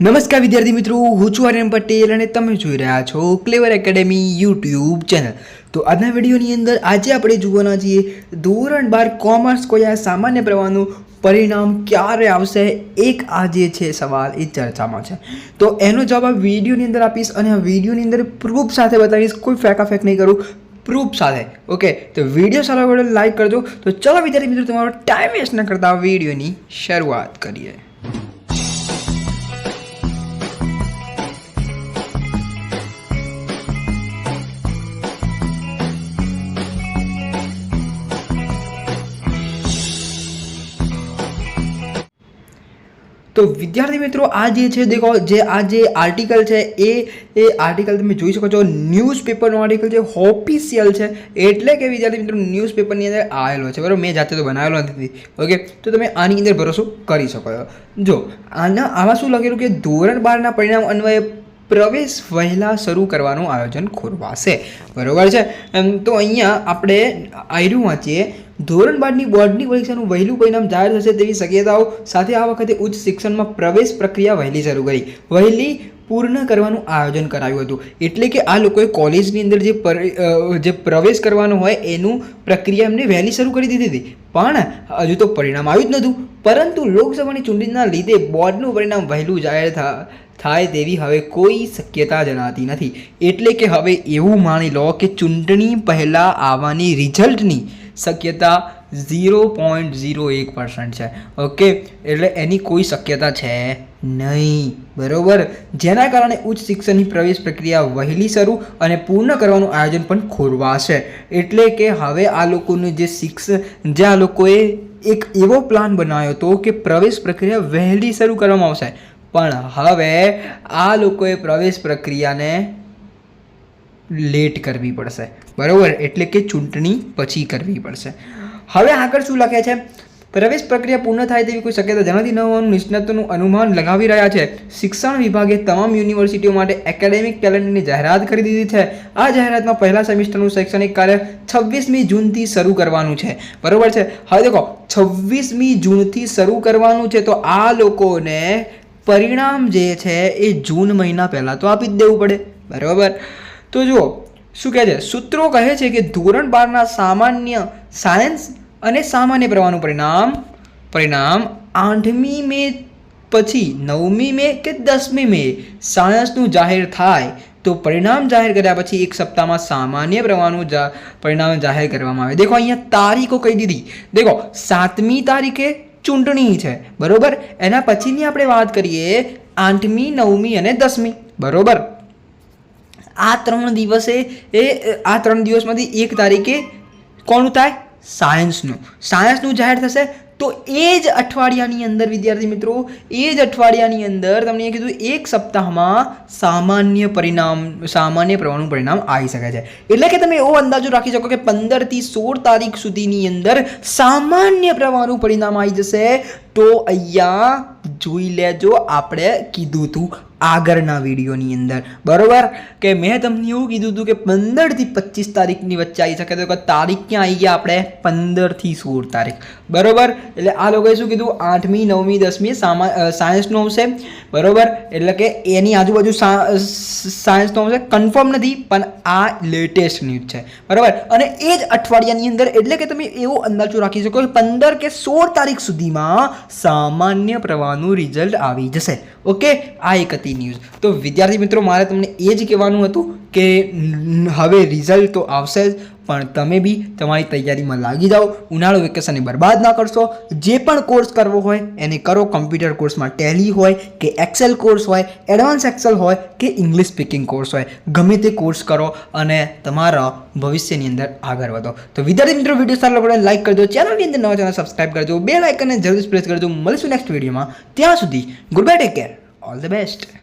નમસ્કાર વિદ્યાર્થી મિત્રો, હું છું આર્યન પટેલ અને તમે જોઈ રહ્યા છો ક્લેવર એકેડેમી યુટ્યુબ ચેનલ તો આજના વિડીયોની અંદર આજે આપણે જોવાના છીએ ધોરણ બાર કોમર્સ કોઈ સામાન્ય પ્રવાહનું પરિણામ ક્યારે આવશે? એક આ જે છે સવાલ એ ચર્ચામાં છે. તો એનો જવાબ આ વિડીયોની અંદર આપીશ અને આ વિડીયોની અંદર પ્રૂફ સાથે બતાવીશ. કોઈ ફેકા ફેક નહીં કરું પ્રૂફ સાથે. ઓકે તો વીડિયો સારો લાઈક કરજો. તો ચલો વિદ્યાર્થી મિત્રો, તમારો ટાઈમ વેસ્ટ ન કરતા વિડીયોની શરૂઆત કરીએ. તો વિદ્યાર્થી મિત્રો, આ જે છે, દેખો, જે આ જે આર્ટિકલ છે, એ એ આર્ટિકલ તમે જોઈ શકો છો. ન્યૂઝપેપરનો આર્ટિકલ છે ઓફિશિયલ છે. એટલે કે વિદ્યાર્થી મિત્રો ન્યૂઝપેપરની અંદર આવેલો છે. બરાબર? મેં જાતે તો બનાવેલો નથી. ઓકે તો તમે આની અંદર ભરોસો કરી શકો છો. જો, આના, આમાં શું લખેલું કે ધોરણ બારના પરિણામ અન્વયે પ્રવેશ વહેલા શરૂ કરવાનું આયોજન ખોરવાશે. બરોબર છે? તો અહીંયા આપણે આયરું વાંચીએ. ધોરણ બારની બોર્ડની પરીક્ષાનું વહેલું પરિણામ જાહેર થશે તેવી શક્યતાઓ સાથે આ વખતે ઉચ્ચ શિક્ષણમાં પ્રવેશ પ્રક્રિયા વહેલી શરૂ કરી. વહેલી પૂર્ણ કરવાનું આયોજન કરાયું હતું. એટલે કે આ લોકોએ કોલેજની અંદર જે જે પ્રવેશ કરવાનો હોય એનું પ્રક્રિયા એમને વહેલી શરૂ કરી દીધી હતી. પણ હજુ તો પરિણામ આવ્યું જ નહોતું. પરંતુ લોકસભાની ચૂંટણીના લીધે બોર્ડનું પરિણામ વહેલું જાહેર થાય તેવી હવે કોઈ શક્યતા જણાતી નથી. એટલે કે હવે એવું માની લો કે ચૂંટણી પહેલાં આવવાની રિઝલ્ટની શક્યતા ઝીરો પોઈન્ટ ઝીરો એક પર્સન્ટ છે. ઓકે? એટલે એની કોઈ શક્યતા છે નહીં. બરોબર? જેના કારણે ઉચ્ચ શિક્ષણની પ્રવેશ પ્રક્રિયા વહેલી શરૂ અને પૂર્ણ કરવાનું આયોજન પણ ખોરવાશે. એટલે કે હવે આ લોકોનું જે શિક્ષણ જે આ લોકોએ એક એવો પ્લાન બનાવ્યો હતો કે પ્રવેશ પ્રક્રિયા વહેલી શરૂ કરવામાં આવશે. પણ હવે આ લોકોએ પ્રવેશ પ્રક્રિયાને લેટ કરવી પડશે. બરાબર? એટલે કે ચૂંટણી પછી કરવી પડશે. હવે આગળ શું લખે છે? પ્રવેશ પ્રક્રિયા પૂર્ણ થાય તેવી કોઈ શક્યતા જણાતી ન હોવાનું નિષ્ણાતોનું અનુમાન લગાવી રહ્યા છે. શિક્ષણ વિભાગે તમામ યુનિવર્સિટીઓ માટે એકેડેમિક કેલેન્ડરની જાહેરાત કરી દીધી છે. આ જાહેરાતમાં પહેલા સેમિસ્ટરનું શૈક્ષણિક કાર્ય છવ્વીસમી જૂનથી શરૂ કરવાનું છે. બરાબર છે? હવે દેખો, છવ્વીસમી જૂનથી શરૂ કરવાનું છે તો આ લોકોને પરિણામ જે છે એ જૂન મહિના પહેલાં તો આપી જ દેવું પડે. બરાબર? તો જુઓ, શું કહે છે? સૂત્રો કહે છે કે ધોરણ બારના સામાન્ય સાયન્સ અને સામાન્ય પ્રવાહનું પરિણામ પરિણામ આઠમી મે પછી નવમી મે કે દસમી મે સાયન્સનું જાહેર થાય તો પરિણામ જાહેર કર્યા પછી એક સપ્તાહમાં સામાન્ય પ્રવાહનું પરિણામ જાહેર કરવામાં આવે. દેખો અહીંયા તારીખો કહી દીધી. દેખો, સાતમી તારીખે ચૂંટણી છે. બરોબર? એના પછીની આપણે વાત કરીએ આઠમી, નવમી અને દસમી. બરોબર? આ ત્રણ દિવસે એ, આ ત્રણ દિવસમાંથી એક તારીખે કોણ થાય? સાયન્સનું. સાયન્સનું જાહેર થશે તો એ જ અઠવાડિયાની અંદર, વિદ્યાર્થી મિત્રો, એ જ અઠવાડિયાની અંદર તમને એ કીધું એક સપ્તાહમાં સામાન્ય પરિણામ, સામાન્ય પ્રવાહનું પરિણામ આવી શકે છે. એટલે કે તમે એવો અંદાજો રાખી શકો કે પંદરથી સોળ તારીખ સુધીની અંદર સામાન્ય પ્રવાહનું પરિણામ આવી જશે. તો અહીંયા જોઈ લેજો, આપણે કીધું હતું આગળના વિડીયોની અંદર. બરોબર? કે મેં તમને એવું કીધું હતું કે પંદરથી પચીસ તારીખની વચ્ચે આવી શકે. તો તારીખ ક્યાં આવી ગયા આપણે? પંદરથી સોળ તારીખ. બરાબર? એટલે આ લોકોએ શું કીધું? આઠમી, નવમી, દસમી સામા સાયન્સનું આવશે બરોબર? એટલે કે એની આજુબાજુ સાયન્સનું આવશે કન્ફર્મ નથી, પણ આ લેટેસ્ટ ન્યૂઝ છે. બરાબર? અને એ જ અઠવાડિયાની અંદર, એટલે કે તમે એવો અંદાજો રાખી શકો કે પંદર કે સોળ તારીખ સુધીમાં સામાન્ય પ્રવાહનું રિઝલ્ટ આવી જશે. ઓકે? આ એક હતી. ન્યૂઝ તો વિદ્યાર્થી મિત્રો, મારે તમને એ જ કહેવાનું હતું કે હવે રિઝલ્ટ તો આવશે જ, પણ તમે બી તમારી તૈયારીમાં લાગી જાઓ. ઉનાળો વેકેશનને બરબાદ ના કરશો. જે પણ કોર્સ કરવો હોય, એને કરો. કમ્પ્યુટર કોર્સમાં ટેલી હોય, કે એક્સેલ કોર્સ હોય એડવાન્સ એક્સેલ હોય, કે ઇંગ્લિશ સ્પીકિંગ કોર્સ હોય. ગમે તે કોર્સ કરો અને તમારા ભવિષ્યની અંદર આગળ વધો. તો વિદ્યાર્થી મિત્રો, વીડિયો સારો લાગે લાઈક કરજો. ચેનલની અંદર નવા ચેનલ સબસ્ક્રાઈબ કરજો. બે લાઇકનને જરૂર પ્રેસ કરજો. મળીશું નેક્સ્ટ વિડીયોમાં. ત્યાં સુધી good bye take care all the best